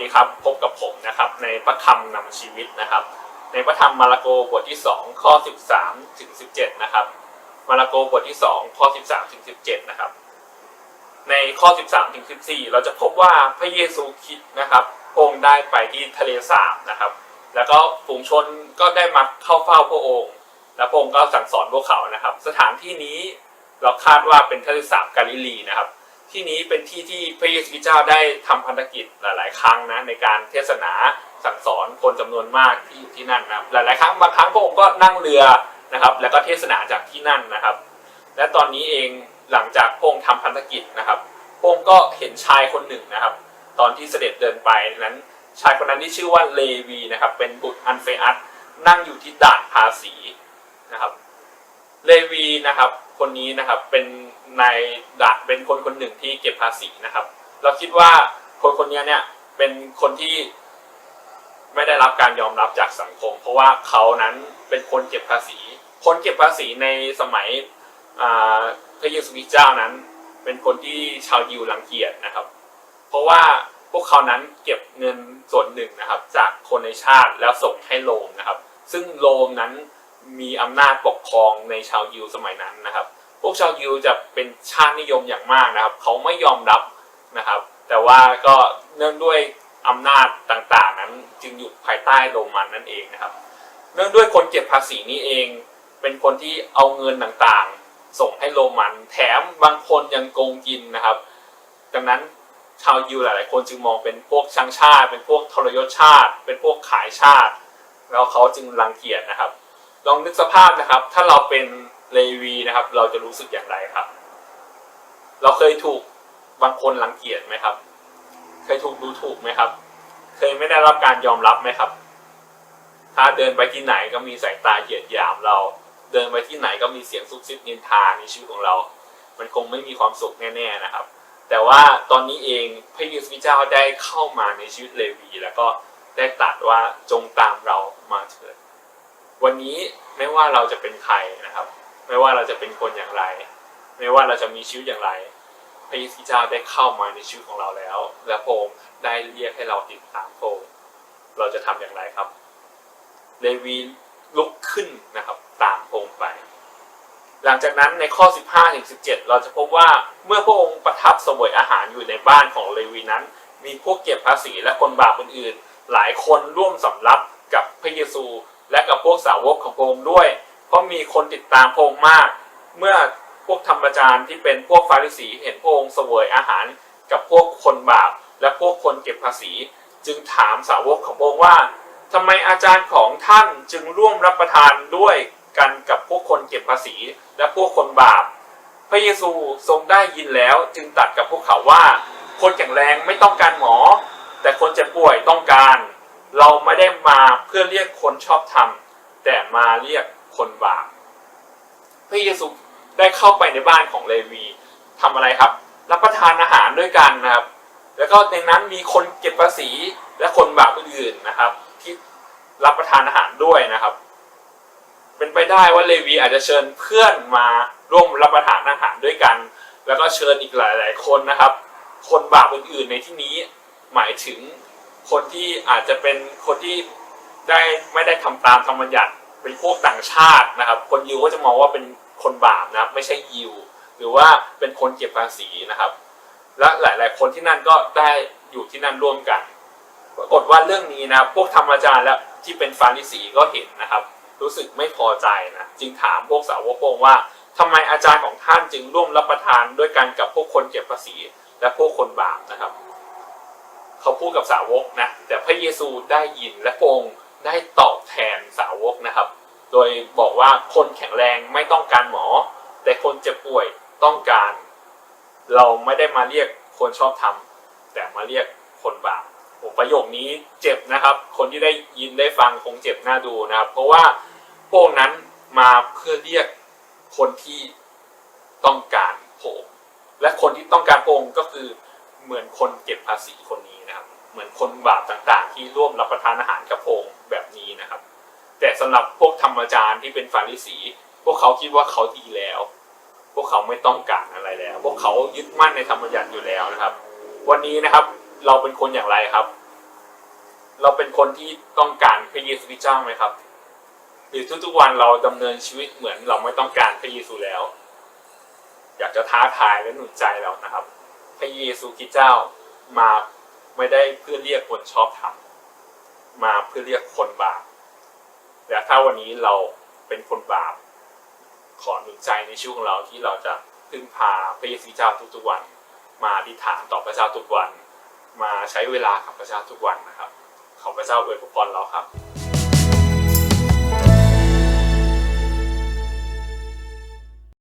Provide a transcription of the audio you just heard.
ดีครับ พบกับผมนะครับ ในพระธรรมนำชีวิตนะครับ ในพระธรรมมาระโกบทที่ 2 ข้อ 13ถึง17 นะครับ มาระโกบทที่ 2 ข้อ 13ถึง17 นะครับ ในข้อ 13ถึง14 เราจะพบว่าพระเยซูคริดนะครับองค์ได้ไปที่ทะเลสาบนะครับ แล้วก็ฝูงชนก็ได้มาเข้าเฝ้าพระองค์ และพระองค์ก็สั่งสอนพวกเขานะครับ สถานที่นี้เราคาดว่าเป็นทะเลสาบกาลิลีนะครับ ที่นี้เป็นที่ที่พระเยซูคริสต์เจ้าได้ทำพันธกิจหลาย ๆ ครั้งนะในการเทศนาสั่งสอนคนจำนวนมากที่อยู่ที่นั่นนะครับหลาย ๆ ครั้งบางครั้งพระองค์ก็นั่งเรือนะครับ แล้วก็เทศนาจากที่นั่นนะครับ และตอนนี้เองหลังจากพระองค์ทำพันธกิจนะครับพระองค์ก็เห็นชายคนหนึ่งนะครับ ตอนที่เสด็จเดินไปนั้นชายคนนั้นที่ชื่อว่าเลวีนะครับเป็นบุตรอันเฟอัสนั่งอยู่ที่ด่านภาษีนะครับเลวีนะครับ คนนี้นะครับเป็น นายด่านเป็นคนคนหนึ่งที่เก็บภาษีนะครับ เราคิดว่าคนคนนี้เนี่ยเป็นคนที่ไม่ได้รับการยอมรับจากสังคม เพราะว่าเขานั้นเป็นคนเก็บภาษี คนเก็บภาษีในสมัยพระเยซูคริสต์เจ้านั้น เป็นคนที่ชาวยิวรังเกียจนะครับ เพราะว่าพวกเขานั้นเก็บเงินส่วนหนึ่งนะครับ จากคนในชาติแล้วส่งให้โรมนะครับ ซึ่งโรมนั้นมีอำนาจปกครองในชาวยิวสมัยนั้นนะครับ พวกชาวยิวจะเป็นชาตินิยมอย่างมากนะครับ เขาไม่ยอมรับนะครับ แต่ว่าก็เนื่องด้วยอำนาจต่างๆ นั้นจึงอยู่ภายใต้โรมันนั่นเองนะครับ เนื่องด้วยคนเก็บภาษีนี้เอง เป็นคนที่เอาเงินต่างๆ ส่งให้โรมันแถมบางคนยังโกงกินนะครับ ดังนั้นชาวยิวหลายๆ คนจึงมองเป็นพวกชังชาติ เป็นพวกทรยศชาติ เป็นพวกขายชาติ แล้วเขาจึงรังเกียจนะครับ ลองนึกสภาพนะครับ ถ้าเราเป็น เลวีนะครับ เราจะรู้สึกอย่างไรครับ เราเคยถูกบางคนรังเกียจไหมครับ เคยถูกดูถูกไหมครับ เคยไม่ได้รับการยอมรับไหมครับ ถ้าเดินไปที่ไหนก็มีสายตาเหยียดหยามเรา เดินไปที่ไหนก็มีเสียงซุบซิบนินทาในชีวิตของเรา มันคงไม่มีความสุขแน่ๆนะครับ แต่ว่าตอนนี้เองพระเยซูเจ้าได้เข้ามาในชีวิตเลวี แล้วก็ได้ตรัสว่าจงตามเรามาเถิดวันนี้ไม่ว่าเราจะเป็นใครนะครับ ไม่ว่าเราจะเป็นคนอย่างไร ไม่ว่าเราจะมีชีวิตอย่างไร พระเยซูเจ้าได้เข้ามาในชีวิตของเราแล้ว และพระองค์ได้เรียกให้เราติดตามพระองค์เราจะทำอย่างไรครับเลวีลุกขึ้นนะครับตามพระองค์ไป หลังจากนั้นในข้อ 15ถึง17 เราจะพบว่าเมื่อพระองค์ประทับเสวยอาหารอยู่ในบ้านของเลวีนั้น มีพวกเก็บภาษีและคนบาปอื่นๆหลายคนร่วมสำรับกับพระเยซูและกับพวกสาวกของพระองค์ด้วย เพราะมีคนติดตามพระองค์มาก เมื่อพวกธรรมจารย์ที่เป็นพวกฟาริสีเห็นพระองค์เสวยอาหารกับพวกคนบาปและพวกคนเก็บภาษี จึงถามสาวกของพระองค์ว่าทำไมอาจารย์ของท่านจึงร่วมรับประทานด้วยกันกับพวกคนเก็บภาษี และพวกคนบาป พระเยซูทรงได้ยินแล้วจึงตัดกับพวกเขาว่า คนแข็งแรงไม่ต้องการหมอ แต่คนเจ็บป่วยต้องการ เราไม่ได้มาเพื่อเรียกคนชอบธรรมแต่มาเรียก คนบาปพระเยซูได้เข้าไปในบ้านของเลวีทำอะไรครับ รับประทานอาหารด้วยกันนะครับ แล้วก็ในนั้นมีคนเก็บภาษีและคนบาปอื่นๆนะครับ ที่รับประทานอาหารด้วยนะครับ เป็นไปได้ว่าเลวีอาจจะเชิญเพื่อนมาร่วมรับประทานอาหารด้วยกัน แล้วก็เชิญอีกหลาย ๆ คนนะครับ คนบาปอื่น ๆ ในที่นี้หมายถึงคนที่อาจจะเป็นคนที่ได้ไม่ได้ทำตามธรรมบัญญัติ เป็นพวกต่างชาตินะครับ คนยิวก็จะมองว่าเป็นคนบาปนะครับไม่ใช่ยิว หรือว่าเป็นคนเก็บภาษีนะครับ และหลาย ๆ คนที่นั่นก็ได้อยู่ที่นั่นร่วมกันปรากฏว่าเรื่องนี้นะพวกธรรมจารย์และที่เป็นฟาริสีก็เห็นนะครับ รู้สึกไม่พอใจนะจึงถามพวกสาวกองว่าทำไมอาจารย์ของท่านจึงร่วมรับประทานด้วยกันกับพวกคนเก็บภาษี และพวกคนบาปนะครับ เขาพูดกับสาวกนะแต่พระเยซูได้ยินและพระองค์ ได้ตอบแทนสาวกนะครับ โดยบอกว่าคนแข็งแรงไม่ต้องการหมอ แต่คนเจ็บป่วยต้องการ เราไม่ได้มาเรียกคนชอบทำแต่มาเรียกคนบาปโอประโยคนี้เจ็บนะครับ คนที่ได้ยินได้ฟังคงเจ็บหน้าดูนะครับ เพราะว่าพวกนั้นมาเพื่อเรียกคนที่ต้องการพระองและคนที่ต้องการพระองก็คือเหมือนคนเก็บภาษีคนนี้นะครับ เหมือนคนบาปต่างๆ ที่ร่วมรับประทานอาหารกับพระอง แบบนี้นะครับ แต่สำหรับพวกธรรมจารย์ที่เป็นฟาริสี พวกเขาคิดว่าเขาดีแล้ว พวกเขาไม่ต้องการอะไรแล้ว พวกเขายึดมั่นในธรรมบัญญัติอยู่แล้วนะครับ วันนี้นะครับเราเป็นคนอย่างไรครับ เราเป็นคนที่ต้องการพระเยซูคริสต์เจ้าไหมครับหรือทุกๆวันเราดำเนินชีวิตเหมือนเราไม่ต้องการพระเยซูแล้ว อยากจะท้าทายและหนุนใจเรานะครับ พระเยซูคริสต์เจ้ามาไม่ได้เพื่อเรียกคนชอบธรรม มาเพื่อเรียกคนบาป และถ้าวันนี้เราเป็นคนบาป ขอหนุนใจในช่วิตของเราที่เราจะพึ่งพาพระเยซูเจ้าทุกๆวัน มาอธิษฐานต่อพระเจ้าทุกวัน มาใช้เวลากับพระเจ้าทุกวันนะครับ ขอพระเจ้าอวยพรเราครับ